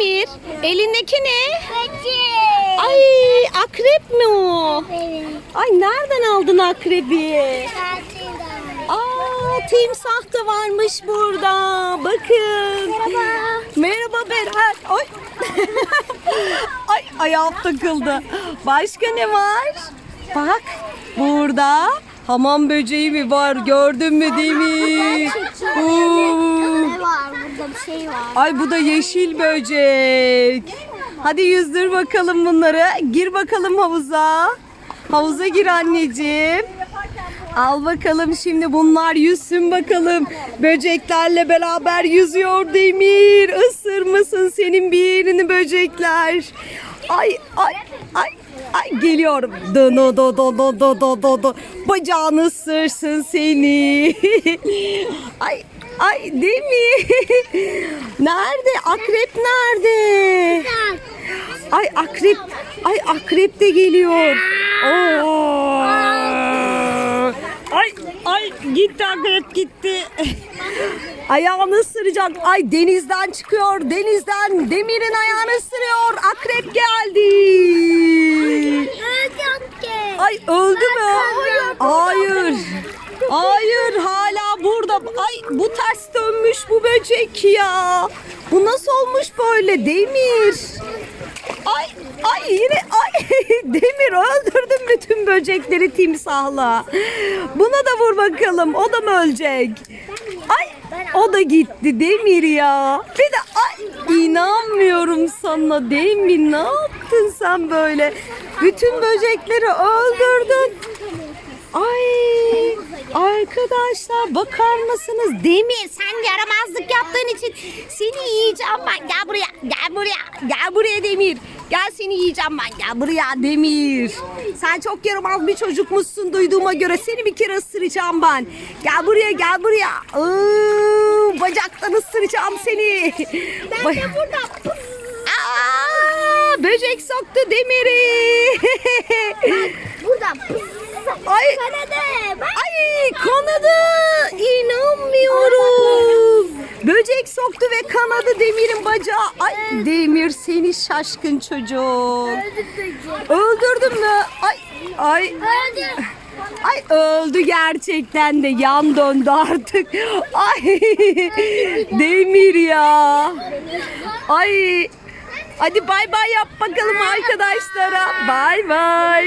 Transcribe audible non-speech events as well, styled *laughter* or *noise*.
Demir, elindeki ne? Böcek. Ay akrep mi o? Evet. Ay nereden aldın akrebi? Aa timsah da varmış burada. Bakın. Merhaba. Merhaba Berhan. Ay. *laughs* Ay ayağım takıldı. Başka ne var? Bak burada hamam böceği mi var? Gördün mü Demir? Oo şey var. Ay bu da yeşil böcek. Hadi yüzdür bakalım bunları. Gir bakalım havuza. Havuza gir anneciğim. Al bakalım şimdi bunlar yüzsün bakalım. Böceklerle beraber yüzüyor Demir. Isırmasın senin bir yerini böcekler. Ay ay ay. Ay geliyor. Do do do do do do do do. Bacağını ısırsın seni. *laughs* ay ay Demir. *laughs* Nerede? Akrep nerede? Ay akrep. Ay akrep de geliyor. Oo. Ay ay gitti akrep gitti. *laughs* Ayağını ısıracak. Ay denizden çıkıyor. Denizden Demir'in ayağını ısırıyor. Akrep geldi. Ay öldü mü? Hayır. Hayır hala bu ters dönmüş bu böcek ya. Bu nasıl olmuş böyle Demir? Ay ay yine ay *laughs* Demir öldürdün bütün böcekleri timsahla. Buna da vur bakalım. O da mı ölecek? Ay o da gitti Demir ya. Bir de ay inanmıyorum sana Demir ne yaptın sen böyle? Bütün böcekleri öldürdün. Arkadaşlar bakar mısınız? Demir sen yaramazlık yaptığın için seni yiyeceğim ben. Gel buraya gel buraya gel buraya Demir. Gel seni yiyeceğim ben gel buraya Demir. Sen çok yaramaz bir çocukmuşsun duyduğuma göre seni bir kere ısıracağım ben. Gel buraya gel buraya. Iıı, bacaktan ısıracağım seni. Ben de burada. Aa, böcek soktu Demir'i. *laughs* Burada. Ay. Kanadı. Kanadı inanmıyorum. Böcek soktu ve kanadı Demir'in bacağı. Ay Demir seni şaşkın çocuk. Öldürdün mü? Ay ay ay öldü gerçekten de yan döndü artık. Ay Demir ya. Ay hadi bay bay yap bakalım arkadaşlara. Bay bay.